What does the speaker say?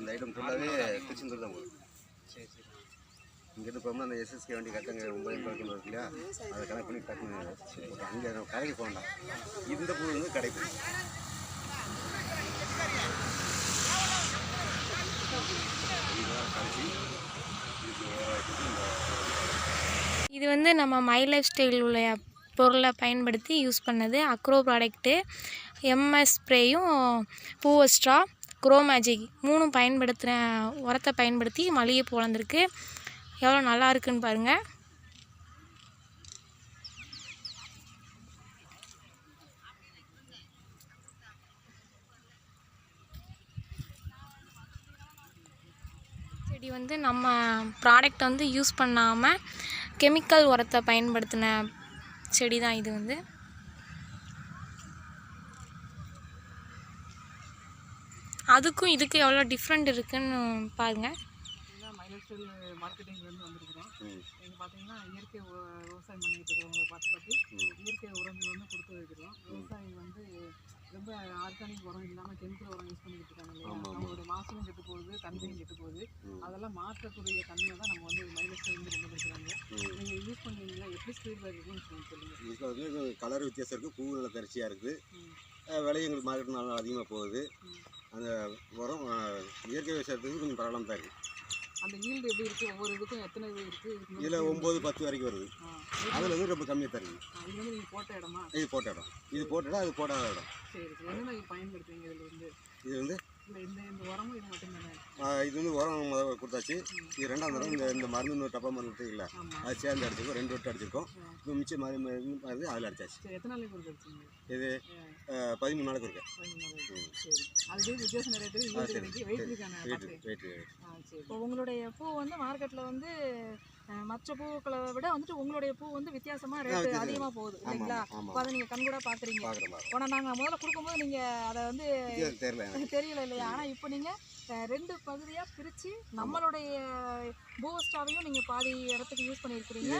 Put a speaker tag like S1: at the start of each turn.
S1: அந்த ஐட்டம் ஃபுல்லாகவே திருச்செந்தூர் தான் போகுது.
S2: சரி சரி.
S1: இங்கேருந்து போகும்போது அந்த எஸ்எஸ்கே வண்டி கட்டங்க ஒன்பது கிலோ இருக்கு இல்லையா? அதை கனெக்ட் பண்ணி கட்டணும் அங்கே நம்ம கடைக்கு போக வேண்டாம். இந்த பூ வந்து கடைக்கு. கடைசி இந்த
S3: இது வந்து நம்ம மை லைஃப் ஸ்டைல் உள்ள பொருளை பயன்படுத்தி யூஸ் பண்ணது அக்ரோ ப்ராடக்ட்டு எம்எஸ் ஸ்ப்ரேயும் பூவஸ்ட்ரா க்ரோ மேஜிக் மூணும் பயன்படுத்துகிற உரத்தை பயன்படுத்தி மல்லிகைப்பூ வளர்ந்துருக்கு. எவ்வளோ நல்லா இருக்குன்னு பாருங்கள் செடி வந்து நம்ம ப்ராடக்ட் வந்து யூஸ் பண்ணாமல் கெமிக்கல் உரத்தை பயன்படுத்தின செடி தான் இது வந்து. அதுக்கும் இதுக்கு எவ்வளோ டிஃப்ரெண்ட் இருக்குன்னு பாருங்கள்
S2: பார்த்தீங்கன்னா மைலர் ஸ்டைல் மார்க்கெட்டிங்லேருந்து வந்திருக்கிறோம். இங்கே பார்த்தீங்கன்னா இயற்கை விவசாயம் பண்ணிட்டு இருக்கிறவங்க பார்த்து பார்த்து. இயற்கை உரங்கள் வந்து கொடுத்து வைக்கிறோம் விவசாயி வந்து ரொம்ப ஆர்கானிக் உரம் இல்லாமல் கெமிக்கல் உரம் யூஸ் பண்ணிக்கிட்டு இருக்காங்க இல்லையா. அவங்களோட கெட்டு போகுது தன்மையும் கெட்டு போகுது. அதெல்லாம் மாற்றக்கூடிய தன்மை தான் நம்ம வந்து மைலர் ஸ்டைல் வந்து கொண்டு வந்துருக்காங்க. நீங்கள் யூஸ் பண்ணுவீங்களா எப்படி ஃபீட்பேக் இருக்குன்னு சொல்லி சொல்லுங்கள்
S1: கலர் வித்தியாசம் இருக்குது பூ நல்ல தரிசியாக இருக்குது. விலையும் எங்களுக்கு மார்க்கெட் நல்லா அதிகமாக போகுது. அந்த உரம் இயற்கை விவசாயத்துக்கு கொஞ்சம் பரவாயில்லாம தான் இருக்குது
S2: அந்த ஈல்டு எப்படி இருக்குது ஒவ்வொரு இதுக்கும் எத்தனை இது இருக்குது
S1: இதில் ஒம்பது பத்து வரைக்கும் வருது. அதில் வந்து ரொம்ப கம்மியாக தான் இருக்குது
S2: இது வந்து நீங்கள் போட்ட இடமா?
S1: இது போட்ட இடம். இது போட்ட இடம் அது போடாத இடம்.
S2: சரி சரி. என்னென்ன பயன்படுத்துவீங்க இதில் வந்து
S1: இது வந்து
S2: இல்லை இந்த இந்த உரமும் இது
S1: வந்து உரம் கொடுத்தாச்சு. இது ரெண்டாம் தடவை இந்த இந்த மருந்து இன்னொரு டப்பா மருந்து
S2: ஆமாம்
S1: அது சேர்ந்து அடிச்சிருக்கோம். ரெண்டு வட்டம் அடிச்சிருக்கோம். இப்போ மிச்சம் மாதிரி மருந்து அதில் அடிச்சாச்சு.
S2: எத்தனை நாளைக்கு
S1: இது பதிமூணு நாளைக்கு இருக்கு
S2: அதுக்கு வித்தியாசம் நிறைய பேர்
S1: சரி,
S2: கிடைக்கு வெயிட்
S1: சரி.
S4: இப்போ உங்களுடைய பூ வந்து மார்க்கெட்டில் வந்து மற்ற பூக்களை விட வந்துட்டு உங்களுடைய பூ வந்து வித்தியாசமாக ரேட்டு. அதிகமாக போகுது இல்லைங்களா? இப்போ அதை நீங்கள் கண்கூட பார்க்குறீங்க. ஆனால் நாங்கள் முதல்ல கொடுக்கும்போது நீங்கள் அதை வந்து
S1: தெரியல எனக்கு.
S4: தெரியல இல்லையா? ஆனால் இப்போ நீங்கள் ரெண்டு பகுதியாக பிரித்து நம்மளுடைய பூவஸ்டாவையும் நீங்கள் பாதி இடத்துக்கு யூஸ் பண்ணியிருக்கிறீங்க.